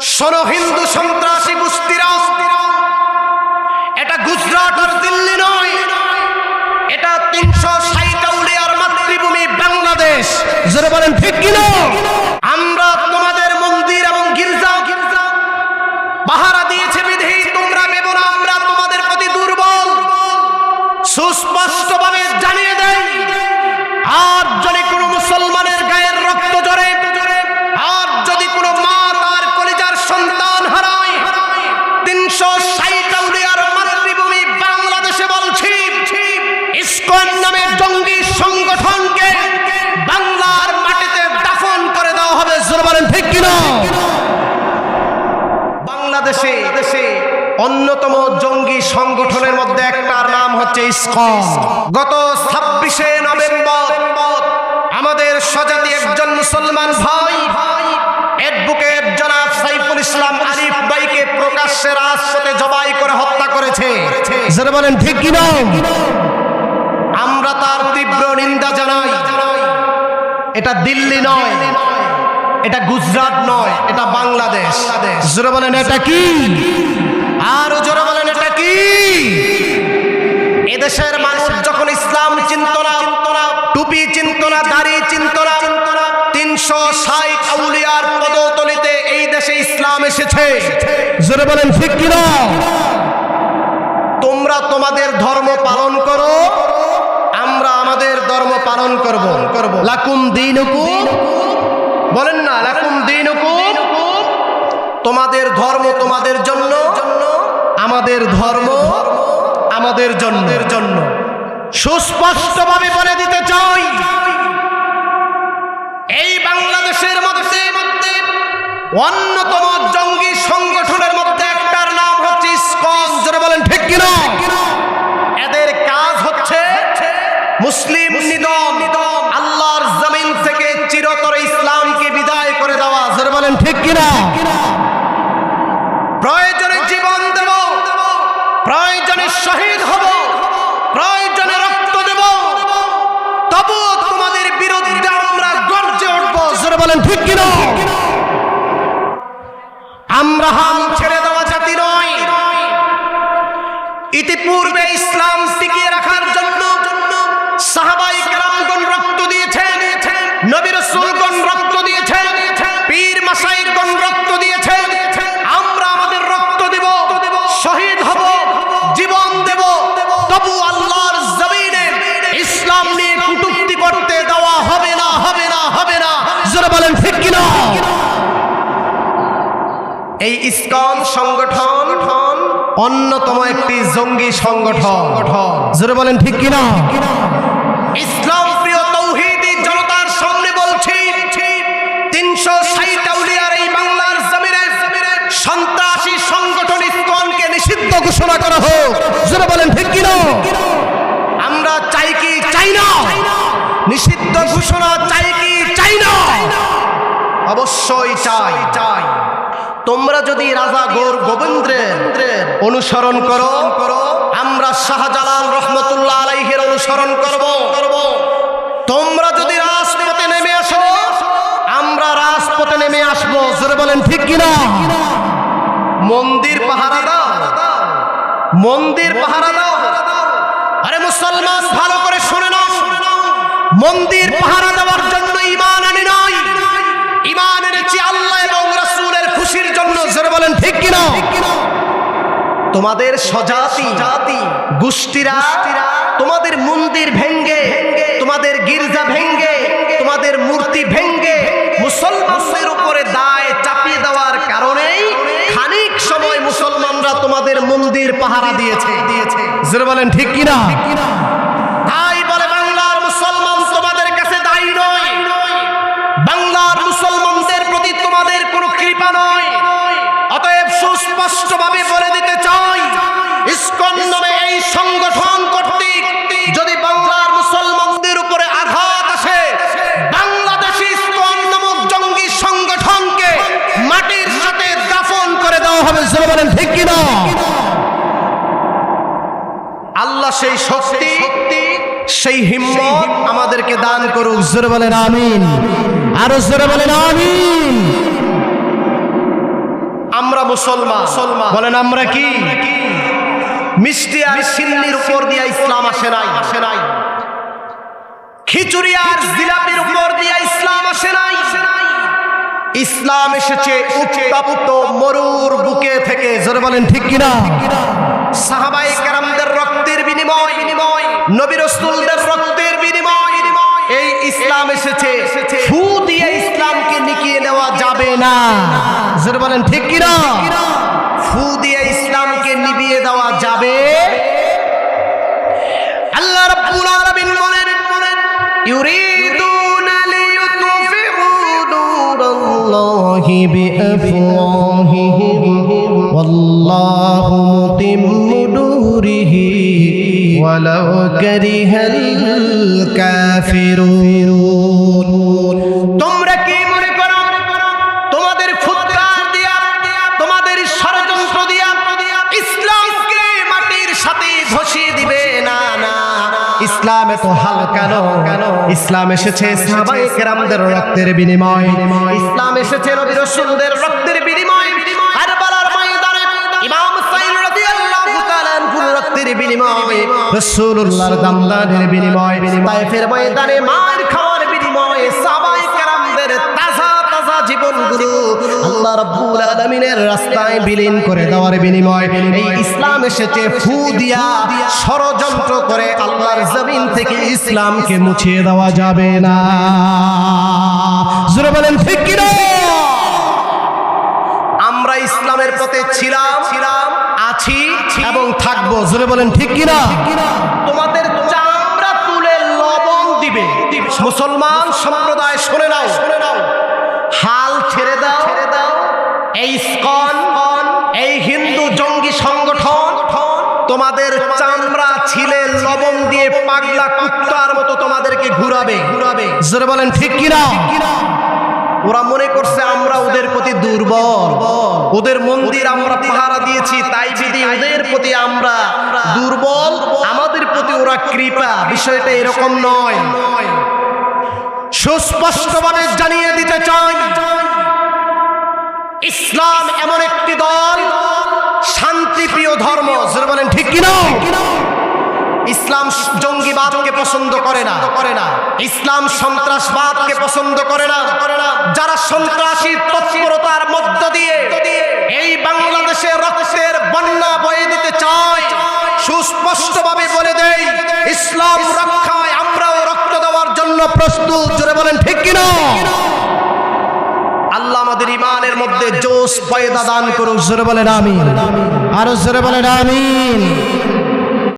শোনো হিন্দু সন্ত্রাসী গোষ্ঠীরা এটা গুজরাট আর দিল্লি নয়, এটা তিনশো ষাট উড়িয়ার মাতৃভূমি বাংলাদেশ। যারা বলেন, ঠিক কিনা? বাংলাদেশে অন্যতম জঙ্গি সংগঠনের মধ্যে একটার নাম হচ্ছে ইসকন। গত ছাব্বিশে নভেম্বর আমাদের স্বজাতি একজন মুসলমান ভাই অ্যাডভোকেট জনাব সাইফুল ইসলাম আরিফ ভাইকে প্রকাশ্যে রাজপথে জবাই করে হত্যা করেছে। বলেন ঠিক কিনা আমরা তার তীব্র নিন্দা জানাই। এটা দিল্লি নয়। এটা গুজরাট নয়, এটা বাংলাদেশ। জোরে বলেন, এটা কি? আর জোরে বলেন, এটা কি? এদেশের মানুষ যখন ইসলাম চিন্ত না, টুপি চিন্ত না, দাড়ি চিন্ত না, তিনশো ষাট আউলিয়ার পদতলিতে এই দেশে ইসলাম এসেছে। জোরে বলেন তোমরা তোমাদের ধর্ম পালন করো, আমরা আমাদের ধর্ম পালন করব করব। লাকুম দিনুকুম বলেন না, লাকুম দিনুকুম। তোমাদের ধর্ম তোমাদের জন্য, আমাদের ধর্ম আমাদের জন্য। জন্য সুস্পষ্টভাবে বলে দিতে চাই, এই বাংলাদেশের মধ্যে অন্যতম ঠিক কিনা? প্রয়োজনে জীবন দেব, প্রয়োজনে শহীদ হব, প্রয়োজনে রক্ত দেব। তবু তোমাদের বিরুদ্ধে আমরা গর্জে উঠবো। বলেন, ঠিক কিনা? আমরা তবু আল্লাহর জমিনে ইসলাম নিয়ে কুটুক্তি করতে দেওয়া হবে না হবে না হবে না। বলেন, ঠিক কিনা? এই ইসকন সংগঠন অন্যতম একটি জঙ্গি সংগঠন। বলেন, ঠিক কিনা? ইসলাম প্রিয় তৌহিদি জনতার সামনে বলছি, তিনশো ষাট আউলিয়ার এই বাংলার জমিনে সন্ত্রাসী সংগঠন ইসকনকে নিষিদ্ধ ঘোষণা করা হোক জোরে বলেন ঠিক কিনা আমরা চাই কি চাই না নিষিদ্ধ ঘোষণা চাই কি চাই না অবশ্যই চাই। চাই তোমরা যদি রাজা গোর গোবিন্দ্রের অনুসরণ করো আমরা শাহজালাল রহমতুল্লাহ আলাইহের অনুসরণ করব। করব তোমরা যদি রাজপথে নেমে আসো আমরা রাজপথে নেমে আসব। জোরে বলেন ঠিক কিনা? মন্দির পাহারা দাও মন্দির পাহারা দাও মুসলমান, ভালো করে শুনে নাও। মন্দির পাহারা দেওয়ার জন্য ইমান আনি নাই। ইমান এনেছি আল্লাহ এবং রাসূলের খুশির জন্য। জোরে বলেন, ঠিক কিনা? তোমাদের স্বজাতি জাতি গোষ্ঠীরা তোমাদের মন্দির ভেঙ্গে, তোমাদের গির্জা ভেঙ্গে, তোমাদের মূর্তি ভেঙ্গে মুসলমানদের উপরে দায় চাপিয়ে দেওয়ার কারণেই খানিক সময় মুসলমানরা তোমাদের মন্দির পাহারা দিয়েছে। দিয়েছে জোরে বলেন, ঠিক কিনা? তাই বলে, বাংলার মুসলমান কাছে দায়ী নয়। বাংলার মুসলমানদের প্রতি তোমাদের কোনো কৃপা নয়। অতএব সুস্পষ্টভাবে বলে আল্লাহ সেই শক্তি সেই হিম্মত আমাদেরকে দান করুক। জোরে বলেন আমিন। আরও জোরে বলেন আমিন। আমরা মুসলমান। মুসলমান। বলেন আমরা কি? মিষ্টি আর সিন্নির উপর দিয়ে ইসলাম আসে নাই। আসে নাই। খিচুড়ি আর জিলাপির উপর দিয়ে ইসলাম আসে নাই। ইসলাম এসেছে উত্তপ্ত মরুর বুকে থেকে। জোরে বলেন ঠিক কিনা? যাবে আল্লাহ রাব্বুল আলামিন বলেন ইউরিদুনা লিইউতফিউ নূরাল্লাহি বিআফওয়াহিহিম ওয়াল্লাহু মুতিম্মু ওয়ালাউ কারিহাল কাফিরুন। ইসলাম এত হালকা কেন? ইসলাম এসেছে সাহাবায়ে কেরামদের রক্তের বিনিময়। ইসলাম এসেছে নবী রাসূলদের রক্তের বিনিময়। কারবালার ময়দানে ইমাম হুসাইন রাদিয়াল্লাহু তাআলা রক্তের বিনিময় রাসূলুল্লাহর দামদানের বিনিময়। তায়েফের ময়দানে মার খাওয়ার বিনিময়ে ইসলামকে মুছিয়ে দেওয়া যাবে না। বলেন আমরা ইসলামের পথে ছিলাম ছিলাম আছি এবং থাকব। জোরে বলেন, ঠিক কিনা? তোমাদের চামড়া দিবে। মুসলমান সম্প্রদায় শুনে নাও শুনে নাও। এই ইসকন এই হিন্দু জঙ্গি সংগঠন তোমাদের চামড়া ছিলে লবণ দিয়ে পাগলা কুত্তার মতো তোমাদেরকে ঘুরাবে ঘুরাবে। জোরে বলেন ঠিক কিনা? ওরা মনে করছে আমরা ওদের প্রতি দুর্বল। ওদের মন্দির আমরা পাহারা দিয়েছি তাই যদি ওদের প্রতি আমরা দুর্বল আমাদের প্রতি ওরা কৃপা। বিষয়টা এরকম নয়। সুস্পষ্টভাবে জানিয়ে দিতে চাই ইসলাম এমন একটি দল, শান্তিপ্রিয় ধর্ম বলেন ঠিক কিনা ইসলাম জঙ্গিবাদকে পছন্দ করে না। করে না ইসলাম সন্ত্রাসবাদকে পছন্দ করে না। করে না যারা সন্ত্রাসী তৎপরতার মধ্য দিয়ে এই বাংলাদেশে রক্তের বন্যা বয়ে দিতে চায়, সুস্পষ্টভাবে বলে দেই ইসলাম রক্ষায় আমরাও রক্ত দেওয়ার জন্য প্রস্তুত, জোরে বলেন ঠিক কিনা আল্লাহ আমাদের ইমানের মধ্যে জোশ পয়দা দান করুক, জোরে বলেন আমিন। আরও জোরে বলেন আমিন।